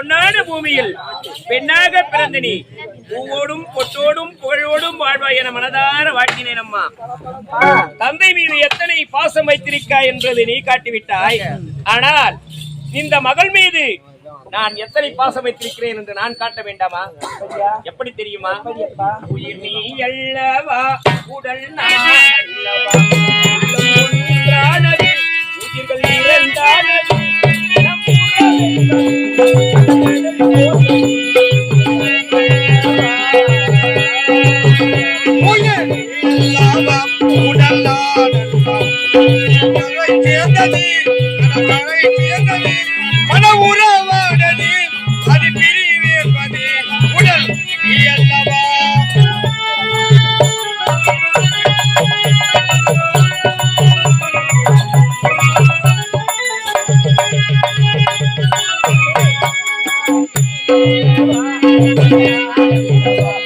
பொன்னான பூமியில் பெண்ணாக பிறந்த நீ. பூவோடும் பொட்டோடும் புகழோடும் வாழ்வாய் என மனதார வாழ்த்தினேன் அம்மா. தந்தை மீது எத்தனை பாசம் வைத்திருக்காய் என்பதை நீ காட்டிவிட்டாய். ஆனால் இந்த மகள் மீது நான் எத்தனை பாசம் வைத்திருக்கிறேன் என்று நான் காட்ட வேண்டாமா? எப்படி தெரியுமா? உயிர் நீ அல்லவா உடல் நான் அல்லவா? Thank you.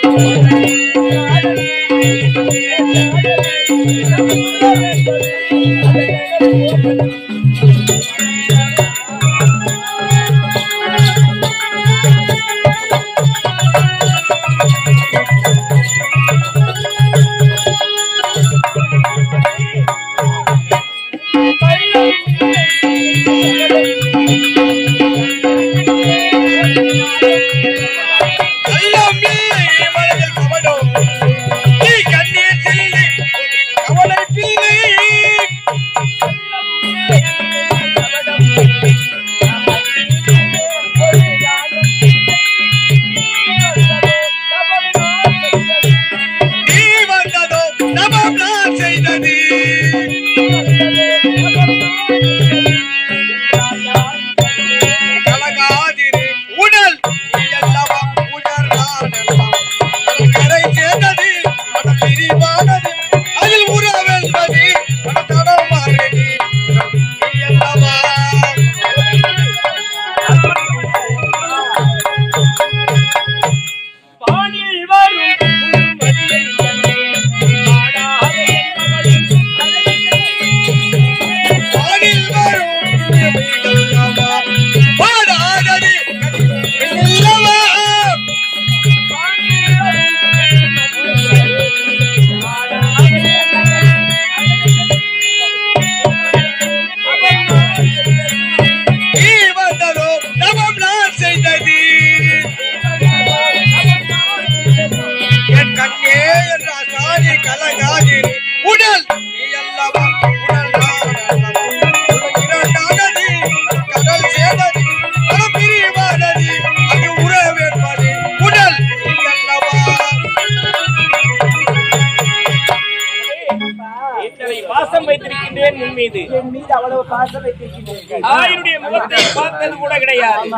மீது. என் மீது அவ்வளவு பாசம் வைத்திருக்கின்றீர்கள் தாயினுடைய முகத்தை பார்த்தது கூட கிடையாது.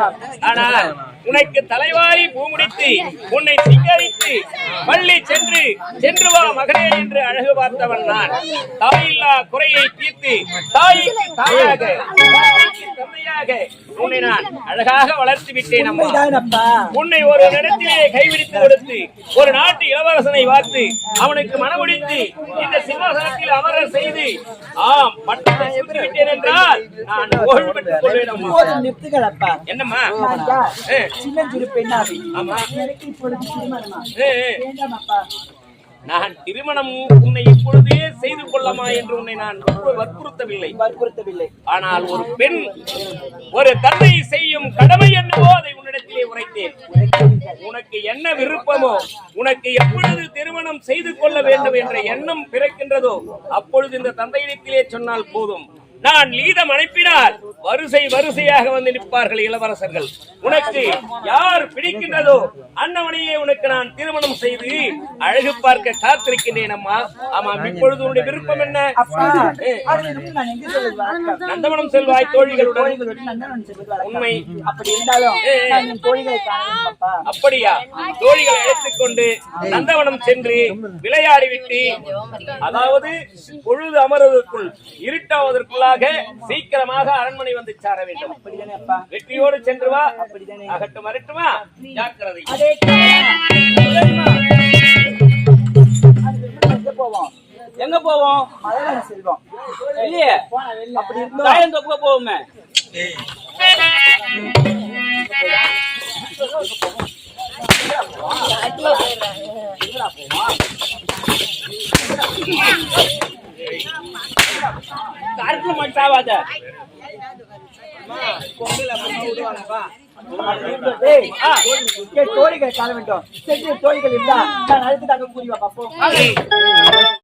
ஆனால் உனக்கு தலைவாரி பூமுடித்து உன்னை சிங்கரித்து பள்ளி சென்று சென்று வா மகனே என்று அழகு பார்த்தவன் நான். தாயில்லா குறையை தீர்த்து தாய்க்கு தாயாக தந்தையாக உன்னை நான் அழகாக வளர்த்து விட்டேன் அம்மா. உன்னை ஒரு இடத்திலே கைவிடித்து கொடுத்து ஒரு நாட்டு இளவரசனை பார்த்து அவனுக்கு மனமுடித்து இந்த சிம்மாசனத்தில் அமர செய்து ஆம் பட்டத்தை சென்று விட்டேன் என்றால் நான் ஓய்வு பெற்றுக் கொள்வேன் நிறுத்துகளப்பா. என்னம்மா? சின்னஞ்சிறு பெண்ணாவி ஆமா. எனக்கு இப்பொழுது திருமணமா? ஏ. நான் திருமணம் உன்னை இப்பொழுதே செய்து கொள்ளமா என்று உன்னை நான் வற்புறுத்தவில்லை. வற்புறுத்தவில்லை. ஆனால் ஒரு பெண் ஒரு தந்தை செய்யும் கடமை என்னவோ அதை உன்னிடத்திலே உரைத்தேன். உனக்கு என்ன விருப்பமோ உனக்கு எப்பொழுது திருமணம் செய்து கொள்ள வேண்டும் என்ற எண்ணம் பிறக்கின்றதோ அப்பொழுது இந்த தந்தையிடத்திலே சொன்னால் போதும். நான் லீதம் அனுப்பினால் வரிசை வரிசையாக வந்து நிற்பார்கள் இளவரசர்கள். உனக்கு யார் பிடிக்கின்றதோ அன்னவனையே உனக்கு நான் திருமணம் செய்து அழகு பார்க்க காத்திருக்கின்றேன் அம்மா. ஆமாம் இப்பொழுது உன்னுடைய விருப்பம் என்ன? நந்தவனம் செல்வாய் தோழிகளுடன். உண்மை. அப்படி இருந்தாலும் அப்படியா? தோழிகளை அழைத்துக் கொண்டு நந்தவனம் சென்று விளையாடிவிட்டு அதாவது பொழுது அமர்வதற்குள் இருட்டாவதற்குள்ளாக சீக்கிரமாக அரண்மனை வந்து சார வேண்டும். வெற்றியோடு சென்று வா. அகட்டு வரட்டுமா ஜாக்கிரதை. எங்க போவோம்? போவோம் செல்வம். இல்லையே? அப்படி தாயம் தொப்புக்க போவோமே. கருத்துல மட்டும் ஏய், தோழிகளை காண வேண்டும் தோழிகள் இருந்தா நான் அடுத்ததாக கூறி வா பாப்போம்